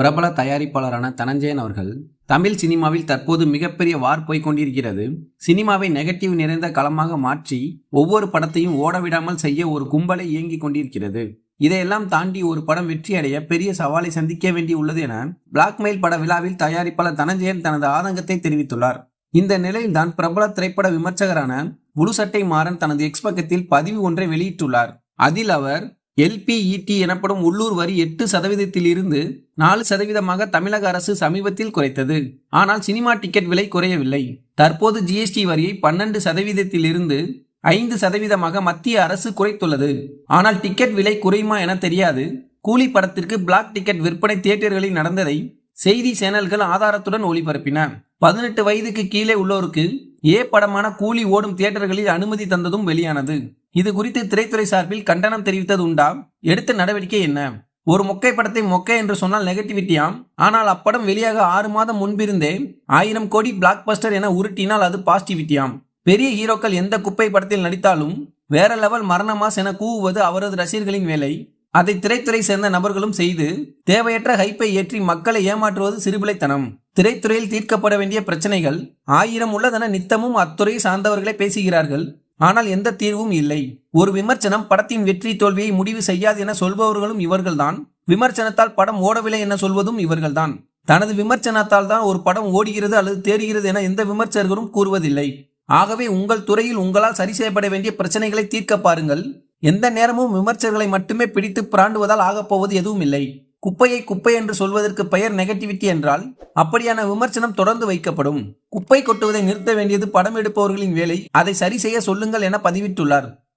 பிரபல தயாரிப்பாளரான தனஞ்சயன் அவர்கள் தமிழ் சினிமாவில் தற்போது மிகப்பெரிய வார் போய்க் கொண்டிருக்கிறது. சினிமாவை நெகட்டிவ் நிறைந்த களமாக மாற்றி ஒவ்வொரு படத்தையும் ஓடவிடாமல் செய்ய ஒரு கும்பலை இயங்கிக் கொண்டிருக்கிறது. இதையெல்லாம் தாண்டி ஒரு படம் வெற்றியடைய பெரிய சவாலை சந்திக்க வேண்டியுள்ளது என பிளாக்மெயில் பட விழாவில் தயாரிப்பாளர் தனஞ்சயன் தனது ஆதங்கத்தை தெரிவித்துள்ளார். இந்த நிலையில்தான் பிரபல திரைப்பட விமர்சகரான முழுசட்டை மாறன் தனது எக்ஸ் பக்கத்தில் பதிவு ஒன்றை வெளியிட்டுள்ளார். அதில் அவர் எல்பிஇடி எனப்படும் உள்ளூர் வரி எட்டு சதவீதத்தில் இருந்து நாலு சதவீதமாக தமிழக அரசு சமீபத்தில் குறைத்தது. ஆனால் சினிமா டிக்கெட் விலை குறையவில்லை. தற்போது ஜிஎஸ்டி வரியை பன்னெண்டு சதவீதத்தில் இருந்து ஐந்து சதவீதமாக மத்திய அரசு குறைத்துள்ளது. ஆனால் டிக்கெட் விலை குறையுமா என தெரியாது. கூலி படத்திற்கு பிளாக் டிக்கெட் விற்பனை தியேட்டர்களில் நடந்ததை செய்தி சேனல்கள் ஆதாரத்துடன் ஒளிபரப்பின. பதினெட்டு வயதுக்கு கீழே உள்ளோருக்கு ஏ படமான கூலி ஓடும் தியேட்டர்களில் அனுமதி தந்ததும் வெளியானது. இது குறித்து திரைத்துறை சார்பில் கண்டனம் தெரிவித்தது உண்டாம். எடுத்த நடவடிக்கை என்ன? ஒரு மொக்கை படத்தை மொக்கை என்று சொன்னால் நெகட்டிவிட்டியாம் ஆனால் அப்படம் வெளியாக ஆறு மாதம் முன்பிருந்தே ஆயிரம் கோடி பிளாக் பஸ்டர் என உருட்டினால் அது பாசிட்டிவிட்டியாம் பெரிய ஹீரோக்கள் எந்த குப்பை படத்தில் நடித்தாலும் வேற லெவல் மரணமாஸ் என கூவுவது அவரது ரசிகர்களின் வேலை. அதை திரைத்துறை சேர்ந்த நபர்களும் செய்து தேவையற்ற ஹைப்பை ஏற்றி மக்களை ஏமாற்றுவது சிறுபிளைத்தனம் திரைத்துறையில் தீர்க்கப்பட வேண்டிய பிரச்சனைகள் ஆயிரம் உள்ளதென நித்தமும் அத்துறையை சார்ந்தவர்களே பேசுகிறார்கள். ஆனால் எந்த தீர்வும் இல்லை. ஒரு விமர்சனம் படத்தின் வெற்றி தோல்வியை முடிவு செய்யாது என சொல்பவர்களும் இவர்கள்தான். விமர்சனத்தால் படம் ஓடவில்லை என சொல்வதும் இவர்கள்தான். தனது விமர்சனத்தால் தான் ஒரு படம் ஓடுகிறது அல்லது தேறுகிறது என எந்த விமர்சகரும் கூறுவதில்லை. ஆகவே உங்கள் துறையில் உங்களால் சரி செய்யப்பட வேண்டிய பிரச்சனைகளை தீர்க்க பாருங்கள். எந்த நேரமும் விமர்சகர்களை மட்டுமே பிடித்து பிராண்டுவதால் ஆகப்போவது எதுவும் இல்லை. குப்பையை குப்பை என்று சொல்வதற்கு பெயர் நெகட்டிவிட்டி என்றால் அப்படியான விமர்சனம் தொடர்ந்து வைக்கப்படும். குப்பை கொட்டுவதை நிறுத்த வேண்டியது படம் எடுப்பவர்களின் வேலை. அதை சரி செய்ய சொல்லுங்கள் என பதிவிட்டுள்ளார்.